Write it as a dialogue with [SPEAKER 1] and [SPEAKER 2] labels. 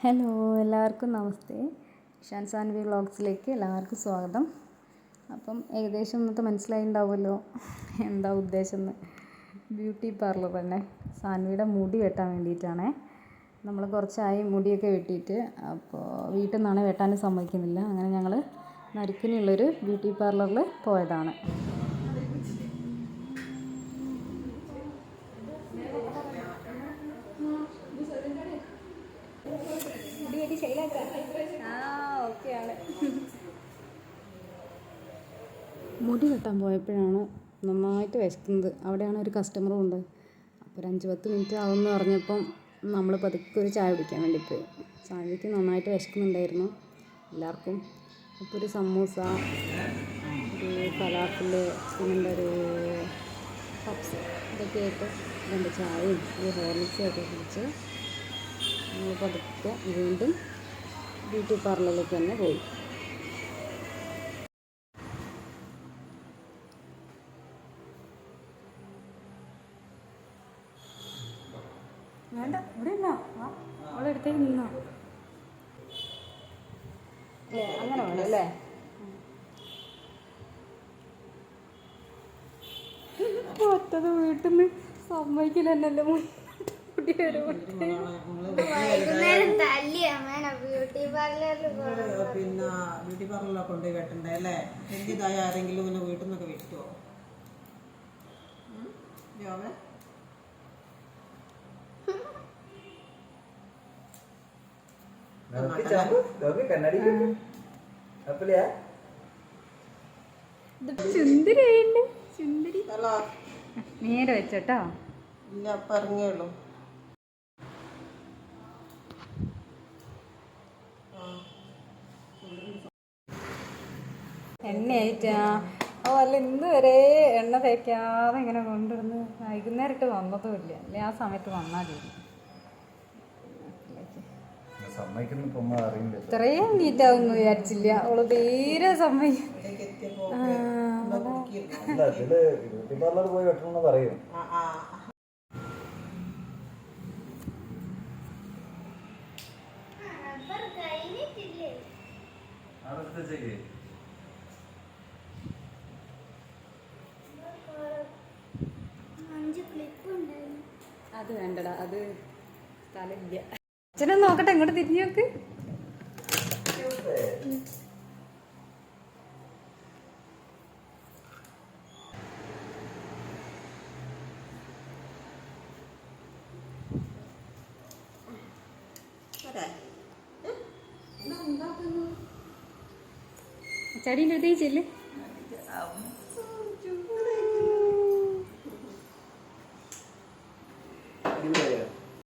[SPEAKER 1] Hello എല്ലാവർക്കും നമസ്തേ. ഷാൻ സാൻവി വ്ളോഗ്സിലേക്ക് എല്ലാവർക്കും സ്വാഗതം. അപ്പം ഏകദേശം ഇന്നത്തെ മനസ്സിലായിണ്ടാവുമല്ലോ എന്താ ഉദ്ദേശം എന്ന് ബ്യൂട്ടി പാർലർ തന്നെ. സാൻവിയുടെ മുടി വെട്ടാൻ വേണ്ടിയിട്ടാണേ. നമ്മൾ കുറച്ചായി മുടിയൊക്കെ വെട്ടിയിട്ട് അപ്പോൾ വീട്ടിൽ നിന്നാണ് വെട്ടാനും സമ്മതിക്കുന്നില്ല. അങ്ങനെ ഞങ്ങൾ നരുക്കിനുള്ളൊരു ബ്യൂട്ടി പാർലറിൽ പോയതാണ്. മുടി കെട്ടാൻ പോയപ്പോഴാണ് നന്നായിട്ട് വിശക്കുന്നത്. അവിടെയാണ് ഒരു കസ്റ്റമറും ഉണ്ട്. അപ്പോൾ ഒരു അഞ്ച് പത്ത് മിനിറ്റ് ആവുമെന്ന് പറഞ്ഞപ്പം നമ്മൾ പതുക്കെ ഒരു ചായ കുടിക്കാൻ വേണ്ടി പോയി. ചായക്ക് നന്നായിട്ട് വിശക്കുന്നുണ്ടായിരുന്നു എല്ലാവർക്കും. അപ്പോൾ ഒരു സമൂസ ഒരു ഫലാഫിൽ പിന്നെന്താ ഒരു പപ്സ് ഇതൊക്കെ ആയിട്ട് രണ്ട് ചായയും ഒരു ഹോർലിക്സും ഒക്കെ കുടിച്ച് നമ്മൾ പതുക്കെ വീണ്ടും ബ്യൂട്ടി പാർലറിലേക്ക് തന്നെ പോയി വേണ്ട ഇവിടെ ഇല്ല അവളെ അടുത്തേക്ക് നിന്നോ അങ്ങനെ വേണം അല്ലേ വീട്ടിൽ നിന്ന് സമ്മതിക്കില്ല എന്നല്ലേ
[SPEAKER 2] വൈകുന്നേരം തല്ലിയ അമ്മേനെ ബ്യൂട്ടി പാർലറിൽ
[SPEAKER 3] പിന്നെ ബ്യൂട്ടി പാർലറിലൊക്കെ കൊണ്ടുപോയി വെട്ടണ്ടേ അല്ലേ? എന്തിതായ ആരെങ്കിലും ഇങ്ങനെ വീട്ടിൽ നിന്നൊക്കെ വെട്ടുമോ ജോമേ ചുന്തിരി
[SPEAKER 1] നേരെ വെച്ചോട്ടോ.
[SPEAKER 3] ഇല്ല അപ്പം
[SPEAKER 1] എണ്ണയായിട്ടാ? ഓ അല്ല ഇന്ന് വരെ എണ്ണ തേക്കാതെ ഇങ്ങനെ കൊണ്ടുവന്ന് വൈകുന്നേരമായിട്ട് വന്നതുമില്ല. അല്ലെ ആ സമയത്ത്
[SPEAKER 4] അറിയില്ല.
[SPEAKER 1] ഇത്രയും നീറ്റാവുന്നു വിചാരിച്ചില്ല. അവൾ തീരെ സമ്മതിക്കും
[SPEAKER 3] ഇവിടേക്ക് എത്തിയപ്പോ
[SPEAKER 1] ആ,
[SPEAKER 4] അല്ല ഇതിൽ ബ്യൂട്ടി പാർലർ പോയി വെട്ടണമെന്ന് പറയും
[SPEAKER 3] ആ ആ
[SPEAKER 2] റബ്ബർ കഴിഞ്ഞിട്ടില്ലേ അഞ്ച് ക്ലിപ്പ് ഉണ്ടായിരുന്നു
[SPEAKER 1] അത് വേണ്ടടാ അത് തലയില്ല. അച്ഛനൊന്ന് നോക്കട്ടെ ഇങ്ങോട്ട് തിരിഞ്ഞു നോക്ക്. ചടീന്റെ അടുത്തേക്ക് ചെല്ല്.